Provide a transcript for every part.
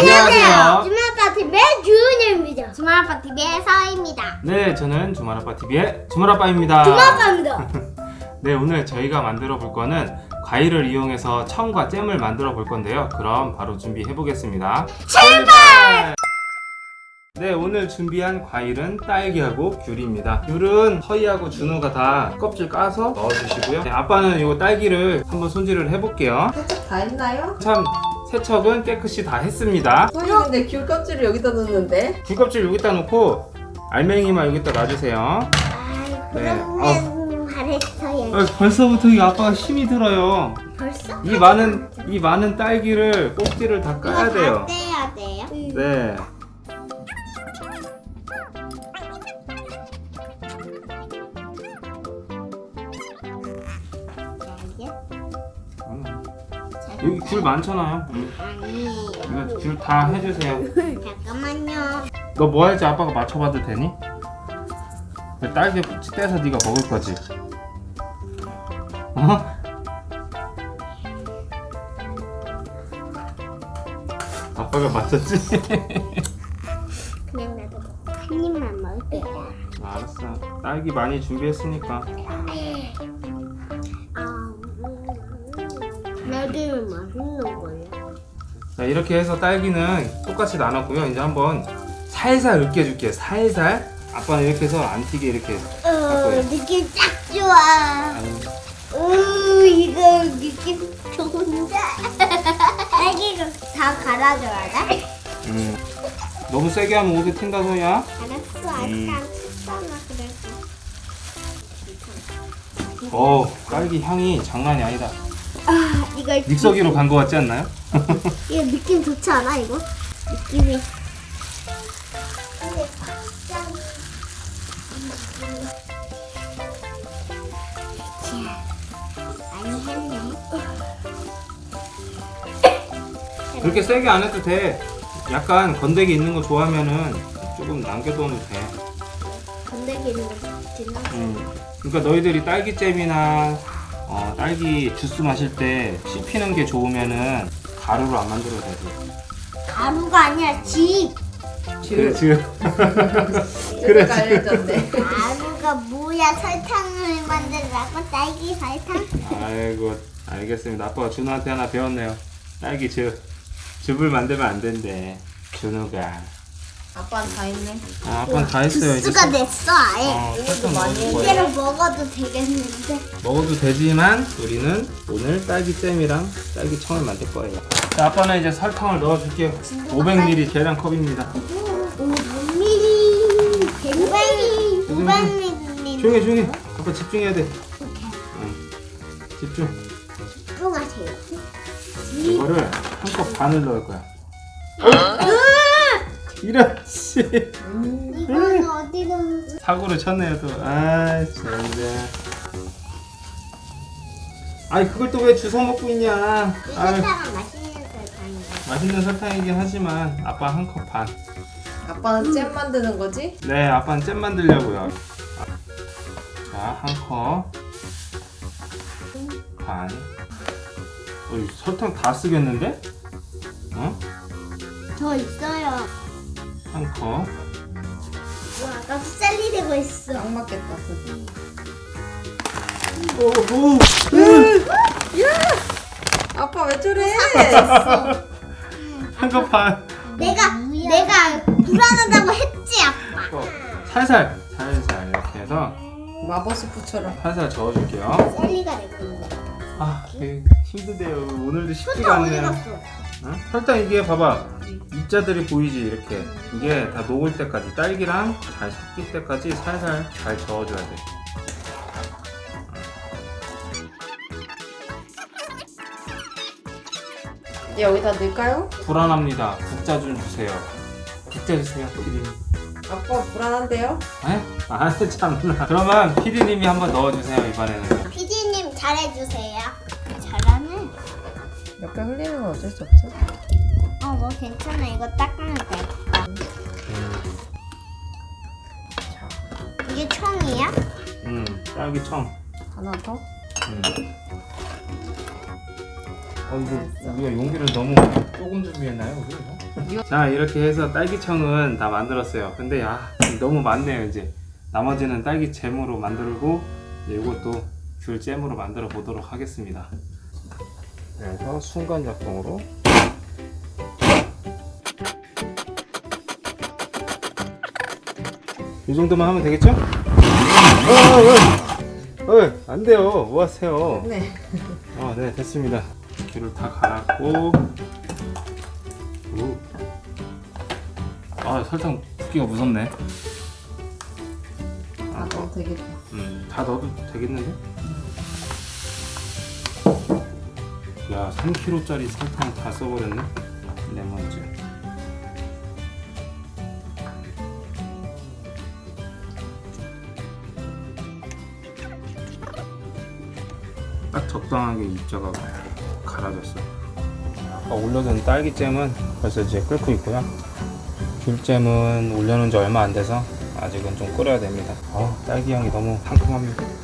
안녕하세요. 주말아빠 TV의 주은영입니다. 주말아빠 TV의 서입니다. 네, 저는 주말아빠 TV의 주말아빠입니다. 주말아빠입니다. 네, 오늘 저희가 만들어 볼 거는 과일을 이용해서 청과 잼을 만들어 볼 건데요. 그럼 바로 준비해 보겠습니다. 출발! 네, 오늘 준비한 과일은 딸기하고 귤입니다. 귤은 허이하고 준호가 다 껍질 까서 넣어주시고요. 네, 아빠는 이거 딸기를 한번 손질을 해볼게요. 다 했나요? 참, 세척은 깨끗이 다 했습니다. 소희 근데 귤 껍질을 여기다 넣는데 귤 껍질 여기다 놓고 알맹이만 여기다 놔주세요. 아, 네. 그러면 잘했어요. 어, 벌써부터 이 아빠가 힘이 들어요. 벌써? 이 많은 이 많은 딸기를 꼭지를 다 까야 이거 돼요. 다 떼야 돼요? 네. 귤 많잖아요. 음. 아니에요. 이거 귤다 해주세요. 잠깐만요. 너 뭐 할지 아빠가 맞춰봐도 되니? 그 딸기 떼서 네가 먹을 거지. 어? 아빠가 맞췄지? 그냥 나도 한 입만 먹을게요. 알았어. 딸기 많이 준비했으니까. 음. 나도 맛있는 거예요. 자 이렇게 해서 딸기는 똑같이 나눴고요. 이제 한번 살살 으깨줄게요. 살살. 아빠는 이렇게 해서 안 튀게 이렇게. 어, 느낌 딱 좋아. 아유, 우 이거 느낌 좋은데. 딸기를 다 갈아줘야 돼? 음. 너무 세게 하면 옷에 튄다 소야. 알았어, 아직 음. 안 쳤잖아 그래서. 어 딸기 향이 장난이 아니다. 아 이거 믹서기로 간거 같지 않나요? 이거 느낌 좋지 않아 이거? 느낌이. 많이 했네. 그렇게 세게 안 해도 돼. 약간 건더기 있는 거 좋아하면은 조금 남겨둬도 돼. 건더기는 지나. 음. 그러니까 너희들이 딸기잼이나 어, 딸기 주스 마실 때 씹히는 게 좋으면은 가루로 안 만들어도 돼. 가루가 아니라 집. 그래 지금. 그래 알려줬네 가루가 뭐야? 설탕을 만들라고 딸기 설탕? 아이고 알겠습니다. 아빠가 준호한테 하나 배웠네요. 딸기 즙 즙을 만들면 안 된대. 준호가. 아빠는 다 했네 아, 아빠는 다 했어요. 이제 주스가 됐어 아예. 어, 설탕 많이 넣어줄 거예요. 이대로 먹어도 되겠는데. 먹어도 되지만 우리는 오늘 딸기잼이랑 딸기청을 만들 거예요. 자, 아빠는 이제 설탕을 넣어줄게요. 500ml 계량컵입니다. 500ml, 100ml, 500ml. 조용히 해, 조용히. 해. 아빠 집중해야 돼. 응. 집중. 집중하세요. 이거를 한컵 반을 넣을 거야. 이런 씨. 이건 어디로? 사고를 쳤네요 또. 아, 진짜. 아니 그걸 또 왜 주워 먹고 있냐? 이 아유, 설탕은 맛있는 설탕이에요. 맛있는 설탕이긴 하지만 아빠 한 컵 반. 아빠는 잼 만드는 거지? 네, 아빠는 잼 만들려고요. 자, 한 컵. 반. 어이, 설탕 다 쓰겠는데? 어? 더 있어요. 한 컵. 와, 아까 쌀리 되고 있어. 딱 맞겠다 오, 오. 아빠 왜 저래 한 컵 반. 내가 내가 불안하다고 했지 아빠. 어, 살살, 살살 이렇게 해서 마법 스프처럼 살살 저어줄게요. 쌀리가 되고 있는 거. 아, 되게 힘든데요. 오늘도 쉽지가 설탕 어디 않네요. 갔어? 응? 설탕 이게 봐봐. 입자들이 보이지 이렇게. 이게 다 녹을 때까지 딸기랑 잘 섞일 때까지 살살 잘 저어줘야 돼. 이제 여기다 넣을까요? 불안합니다. 국자 좀 주세요. 국자 주세요, 피디님. 아빠 불안한데요? 에? 아, 참나. 그러면 피디님이 한번 넣어주세요, 이번에는. PD님 잘해주세요. 잘하네. 옆에 흘리는 건 어쩔 수 없죠 어, 뭐 괜찮아. 이거 닦으면 돼. 이게 총이야? 음, 딸기 청. 하나 더? 음. 어, 이거 우리가 용기를 너무 조금 준비했나요 우리 이거? 자 이렇게 해서 딸기청은 다 만들었어요 근데 야 너무 많네요 이제 나머지는 딸기 잼으로 만들고 이것도 귤 잼으로 만들어 보도록 하겠습니다 그래서 순간 작동으로 이 정도만 하면 되겠죠? 어, 어, 어, 안 돼요. 뭐 하세요? 네. 어, 네, 됐습니다. 귤을 다 갈았고. 오. 아, 설탕 붓기가 무섭네. 아, 너무 되겠다. 음, 다 넣어도 되겠는데? 야, 3kg짜리 설탕 다 써버렸네. 레몬즙. 딱 적당하게 입자가 갈아졌어. 아까 올려둔 딸기잼은 벌써 이제 끓고 있고요. 귤잼은 올려놓은 지 얼마 안 돼서 아직은 좀 끓여야 됩니다. 어, 딸기 향이 너무 상큼합니다.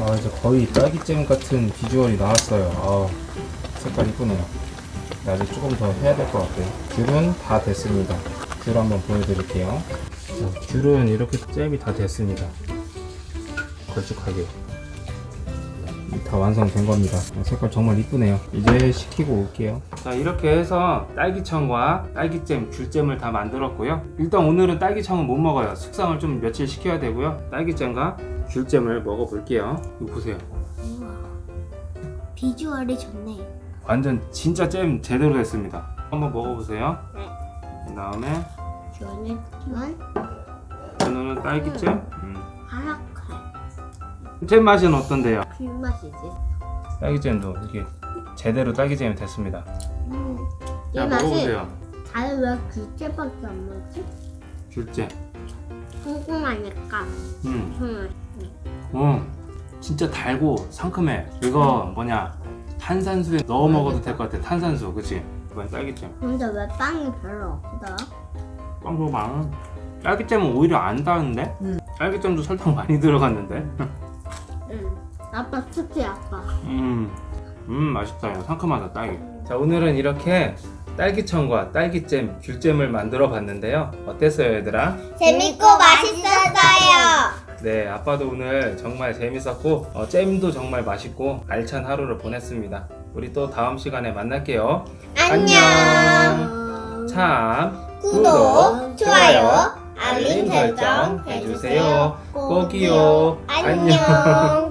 아, 이제 거의 딸기잼 같은 비주얼이 나왔어요. 아, 색깔 이쁘네요. 근데 아직 조금 더 해야 될 것 같아요. 귤은 다 됐습니다. 귤 한번 보여드릴게요. 자, 귤은 이렇게 잼이 다 됐습니다. 걸쭉하게. 다 완성된 겁니다. 색깔 정말 이쁘네요. 이제 식히고 올게요. 자 이렇게 해서 딸기청과 딸기잼, 귤잼을 다 만들었고요. 일단 오늘은 딸기청은 못 먹어요. 숙성을 좀 며칠 시켜야 되고요. 딸기잼과 귤잼을 먹어볼게요. 이거 보세요. 우와. 비주얼이 좋네. 완전 진짜 잼 제대로 됐습니다. 한번 먹어보세요. 네. 그 다음에 저는 만 오늘은 딸기잼. 잼 맛은 어떤데요? 귤 맛이지. 딸기잼도 이게 제대로 딸기잼이 됐습니다. 음. 이자 맛이 먹어보세요. 다른 왜 귤째밖에 안 먹지? 귤잼. 궁금하니까. 음. 음. 어, 진짜 달고 상큼해. 이거 뭐냐 탄산수에 넣어 먹어도 될 것 같아. 탄산수, 그치? 이건 딸기잼. 근데 왜 빵이 별로 없어? 빵 먹어봐. 딸기잼은 오히려 안 다는데? 음. 딸기잼도 설탕 많이 들어갔는데? 응. 아빠 특히 아빠. 음, 음 맛있다. 이거 상큼하다 딸기. 자 오늘은 이렇게 딸기청과 딸기잼, 귤잼을 만들어 봤는데요. 어땠어요, 얘들아? 재밌고 맛있었어요. 네, 아빠도 오늘 정말 재밌었고 어, 잼도 정말 맛있고 알찬 하루를 보냈습니다. 우리 또 다음 시간에 만날게요. 안녕. 참 구독, 좋아요, 알림 설정 해주세요. 꼭이요. 안녕.